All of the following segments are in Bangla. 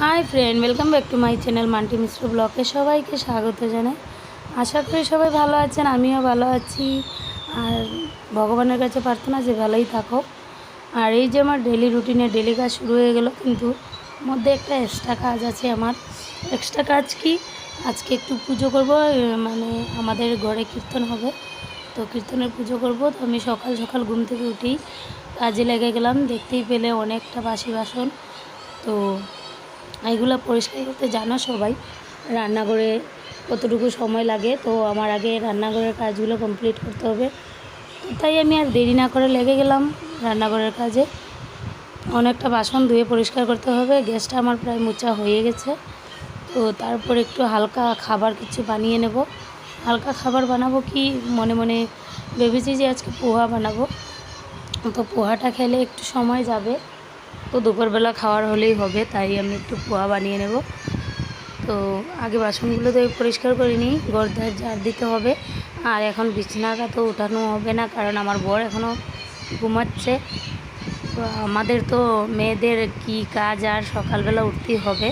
Hi friend, welcome back to my channel multi মিশ্র ব্লকে সবাইকে স্বাগত জানাই। আশা করি সবাই ভালো আছেন, আমিও ভালো আছি। আর ভগবানের কাছে প্রার্থনা যে ভালোই থাকো আর এই যে আমার ডেলি রুটিনে ডেলি কাজ শুরু হয়ে গেল, কিন্তু মধ্যে একটা এক্সট্রা কাজ আছে আমার। এক্সট্রা কাজ কি? আজকে একটু পুজো করব মানে আমাদের ঘরে কীর্তন হবে। তো কীর্তনের পুজো করব, তো আমি সকাল সকাল ঘুম থেকে উঠেই কাজে লেগে গেলাম। দেখতেই পেলে অনেকটা বাসি বাসন। তো এইগুলো পরিষ্কার করতে জানো সবাই। রান্নাঘরে কতটুকু সময় লাগে, তো আমার আগে রান্নাঘরের কাজগুলো কমপ্লিট করতে হবে। তাই আমি আর দেরি না করে লেগে গেলাম রান্নাঘরের কাজে। অনেকটা বাসন ধুয়ে পরিষ্কার করতে হবে, গ্যাসটা আমার প্রায় মোচা হয়ে গেছে। তো তারপর একটু হালকা খাবার কিছু বানিয়ে নেব। হালকা খাবার বানাবো কি মনে মনে ভেবেছি যে আজকে পোহা বানাবো। তো পোহাটা খেলে একটু সময় যাবে। তো দুপুরবেলা খাওয়ার হলেই হবে, তাই আমি একটু পোহা বানিয়ে নেব। তো আগে বাসনগুলো তো পরিষ্কার করে নিই গর্দার জার দিতে হবে। আর এখন বিছানাটা তো উঠানো হবে না, কারণ আমার বর এখনও ঘুমাচ্ছে। তো আমাদের তো মেয়েদের কি কাজ আর সকালবেলা উঠতেই হবে।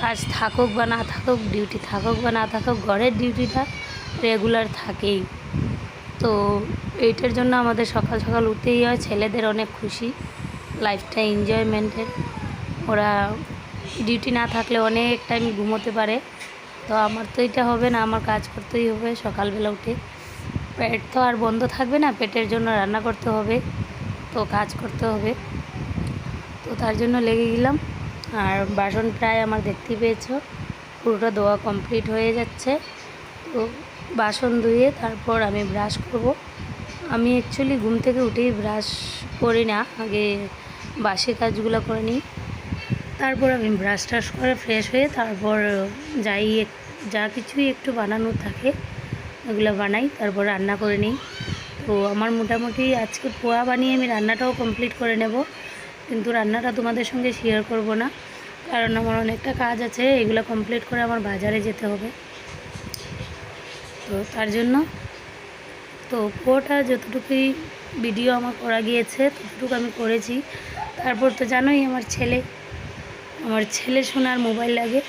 কাজ থাকুক বা না থাকুক, ডিউটি থাকুক বা না থাকুক, ঘরের ডিউটিটা রেগুলার থাকেই। তো এইটার জন্য আমাদের সকাল সকাল উঠতেই হয়, ছেলেদের অনেক খুশি। লাইফটা এনজয়মেন্টের। ওরা ডিউটি না থাকলে অনেক টাইম ঘুমোতে পারে। তো আমার তো এটা হবে না, আমার কাজ করতেই হবে সকালবেলা উঠে। পেট তো আর বন্ধ থাকবে না, পেটের জন্য রান্না করতে হবে, তো কাজ করতে হবে। তো তার জন্য লেগে গেলাম। আর বাসন প্রায় আমার দেখতেই পেয়েছ, পুরোটা ধোয়া কমপ্লিট হয়ে যাচ্ছে। তো বাসন ধুয়ে তারপর আমি ব্রাশ করব। আমি অ্যাকচুয়ালি ঘুম থেকে উঠেই ব্রাশ করি না, আগে বাসি কাজগুলো করে নিই। তারপর আমি ব্রাশ টাশ করে ফ্রেশ হয়ে তারপর যাই যা কিছুই একটু বানানোর থাকে, ওগুলো বানাই, তারপর রান্না করে নিই। তো আমার মোটামুটি আজকে পোয়া বানিয়ে আমি রান্নাটাও কমপ্লিট করে নেব। কিন্তু রান্নাটা তোমাদের সঙ্গে শেয়ার করব না, কারণ আমার অনেকটা কাজ আছে, এগুলো কমপ্লিট করে আমার বাজারে যেতে হবে। তো তার জন্য, তো পোটা যতটুকুই ভিডিও আমার করা গিয়েছে, ততটুকু আমি করেছি। তারপর তো জানোই আমার ছেলে আমার ছেলে শোনার মোবাইল লাগে।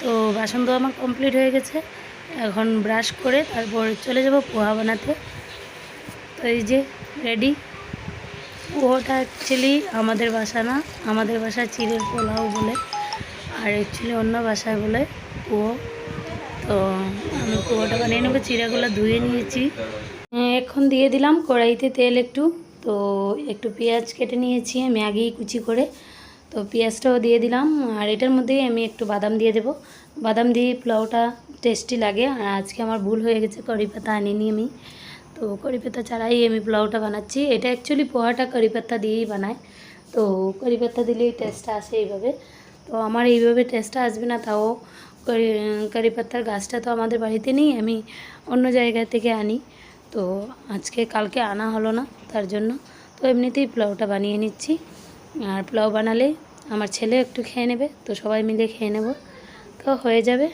তো বাসন তো আমার কমপ্লিট হয়ে গেছে। এখন ব্রাশ করে তারপর চলে যাব পোহা বানাতে। তো এই যে রেডি পোহাটা অ্যাকচুয়ালি আমাদের বাসা না, আমাদের বাসা চিড়ের পোলাও বলে। আর অ্যাকচুয়ালি অন্য বাসায় বলে কুয়ো তো আমি কুয়োটা বানিয়ে নেব, চিড়াগুলো ধুয়ে নিয়েছি। এখন দিয়ে দিলাম কড়াইতে তেল একটু। তো একটু পেঁয়াজ কেটে নিয়েছি আমি আগেই কুচি করে। তো পেঁয়াজটাও দিয়ে দিলাম আর এটার মধ্যেই আমি একটু বাদাম দিয়ে দেবো। বাদাম দিয়ে পোলাওটা টেস্টি লাগে আর আজকে আমার ভুল হয়ে গেছে কড়ি পাতা আনিনি আমি। তো কড়ি পাতা ছাড়াই আমি পোলাওটা বানাচ্ছি। এটা অ্যাকচুয়ালি পোহাটা কড়ি পাতা দিয়েই বানায়। তো কড়ি পাতা দিলেই টেস্টটা আসে এইভাবে। তো আমার এইভাবে টেস্টটা আসবে না, তাও কারি পাতার গাছটা তো আমাদের বাড়িতে নেই, আমি অন্য জায়গা থেকে আনি। তো আজকে কালকে আনা হলো না তার জন্য। তো এমনিতেই পোলাওটা বানিয়ে নিচ্ছি। আর পোলাও বানালে আমার ছেলে একটু খেয়ে নেবে, তো সবাই মিলে খেয়ে নেব। তো হয়ে যাবে।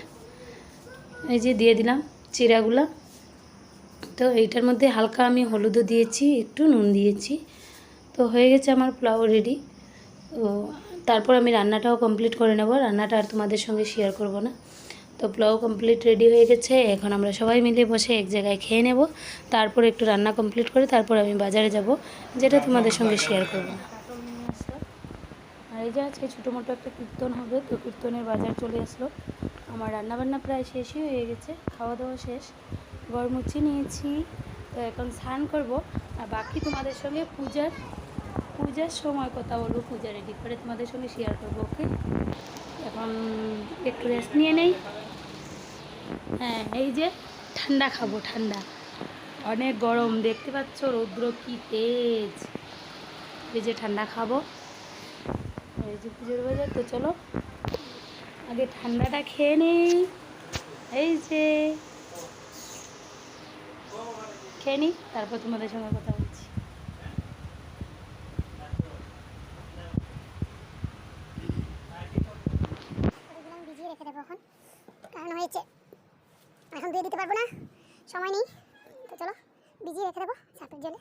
এই যে দিয়ে দিলাম চিরাগুলা। তো এইটার মধ্যে হালকা আমি হলুদও দিয়েছি, একটু নুন দিয়েছি। তো হয়ে গেছে আমার পোলাও রেডি তো তারপর আমি রান্নাটাও কমপ্লিট করে নেব। রান্নাটা আর তোমাদের সঙ্গে শেয়ার করব না। তো পোলাও কমপ্লিট রেডি হয়ে গেছে। এখন আমরা সবাই মিলে বসে এক জায়গায় খেয়ে নেব। তারপর একটু রান্না কমপ্লিট করে তারপর আমি বাজারে যাব, যেটা তোমাদের সঙ্গে শেয়ার করব। আর এই যে আজকে ছোটো মোটো একটা কীর্তন হবে, তো কীর্তনের বাজার চলে আসলো। আমার রান্নাবান্না প্রায় শেষই হয়ে গেছে খাওয়া দাওয়া শেষ। ঘর মুছি নিয়েছি, তো এখন স্নান করব। আর বাকি তোমাদের সঙ্গে পূজার পূজার সময় কথা বলব পূজা রেডি করে তোমাদের সঙ্গে শেয়ার করব ওকে এখন একটু রেস্ট নিয়ে নেই। হ্যাঁ এই যে ঠান্ডা খাব, ঠান্ডা। অনেক গরম, দেখতে পাচ্ছ রৌদ্র কি তেজ। এই যে ঠান্ডা খাব। এই যে পুজোর বাজার, তো চলো, আগে ঠান্ডাটা খেয়ে নেই। এই যে, খেয়ে নিই তারপর তোমাদের সঙ্গে কথা বলছি দিলাম ভিজিয়ে রেখে দেবো এখন কারণ হয়েছে এখন ধুয়ে দিতে পারব না সময় নেই। তো চলো ভিজিয়ে রেখে দেবো সাপের জলে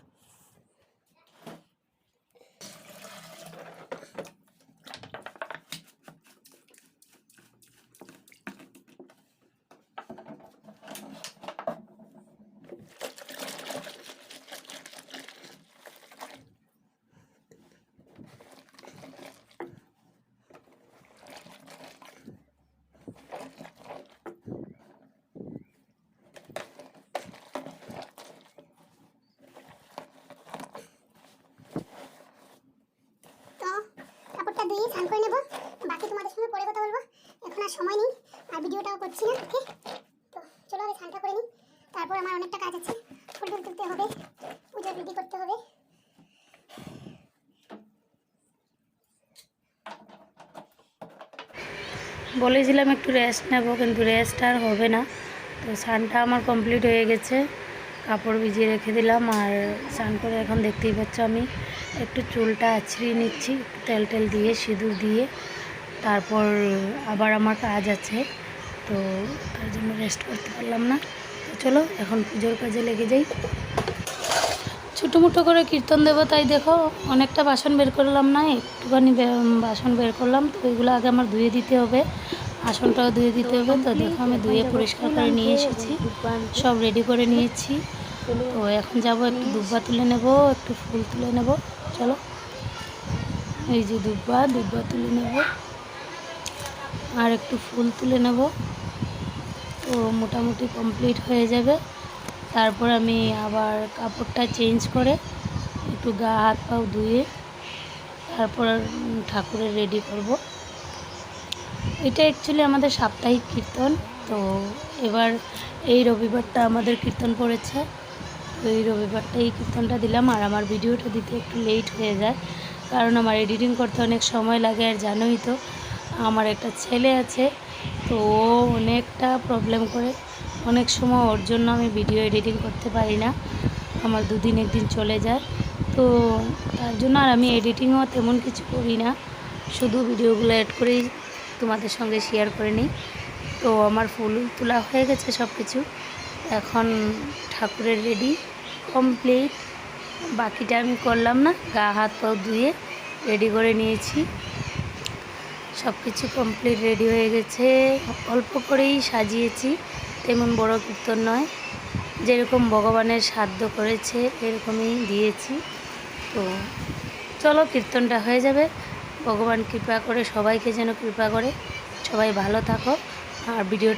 সময় নেই আর ভিডিওটাও করছি না ওকে তো চলো আগে স্নানটা করে নিই। তারপর আমার অনেকটা কাজ আছে, ফুল টুল তুলতে হবে পুজো রেডি করতে হবে। বলেছিলাম একটু রেস্ট নেব, কিন্তু রেস্ট আর হবে না। তো স্নানটা আমার কমপ্লিট হয়ে গেছে, কাপড় ভিজিয়ে রেখে দিলাম, আর স্নান করে এখন দেখতেই পাচ্ছ আমি, একটু চুলটা আছড়িয়ে নিচ্ছি তেল টেল দিয়ে, সিঁদুর দিয়ে। তারপর, আবার আমার কাজ আছে, তো তার জন্য রেস্ট করতে পারলাম না। তো চলো, এখন পুজোর কাজে লেগে যাই। ছোটো মোটো করে কীর্তন দেবো, তাই দেখো, অনেকটা বাসন বের করলাম না, একটুখানি বাসন বের করলাম, তো ওইগুলো আগে আমার ধুয়ে দিতে হবে, আসনটাও ধুয়ে দিতে হবে, তো দেখো আমি ধুয়ে পরিষ্কার করে নিয়ে এসেছি, সব রেডি করে নিয়েছি। তো এখন যাব, একটু দুব্বা তুলে নেব, একটু ফুল তুলে নেব, চলো। এই যে দুব্বা দুব্বা তুলে নেব। আর একটু ফুল তুলে নেব। তো মোটামুটি কমপ্লিট হয়ে যাবে। তারপর আমি আবার কাপড়টা চেঞ্জ করে একটু গা, হাত, পাও ধুয়ে তারপর ঠাকুরের রেডি করব। এটা অ্যাকচুয়ালি আমাদের সাপ্তাহিক কীর্তন। তো এবার এই রবিবারটা আমাদের কীর্তন পড়েছে। তো এই রবিবারটা এই কীর্তনটা দিলাম। আর আমার ভিডিওটা দিতে একটু লেট হয়ে যায়। কারণ আমার এডিটিং করতে অনেক সময় লাগে, আর জানোই তো। আমার একটা ছেলে আছে, তো ও অনেকটা প্রবলেম করে। অনেক সময় ওর জন্য আমি ভিডিও এডিটিং করতে পারি না। আমার দুদিন একদিন চলে যায়। তো তার জন্য আর আমি এডিটিংও তেমন কিছু করি না। শুধু ভিডিওগুলো অ্যাড করেই তোমাদের সঙ্গে শেয়ার করে নিই। তো আমার ফুল তোলা হয়ে গেছে সব কিছু এখন ঠাকুরের রেডি কমপ্লিট বাকিটা আমি করলাম না, গা হাত পাও ধুয়ে রেডি করে নিয়েছি। সব কিছু কমপ্লিট রেডি হয়ে গেছে। অল্প করেই সাজিয়েছি, তেমন বড় কীর্তন নয়। যেরকম ভগবানের সাধ্য করেছে, এরকমই দিয়েছি। তো চলো কীর্তনটা হয়ে যাবে। ভগবান কৃপা করে সবাইকে যেন কৃপা করে। সবাই ভালো থাকো। আর ভিডিওটা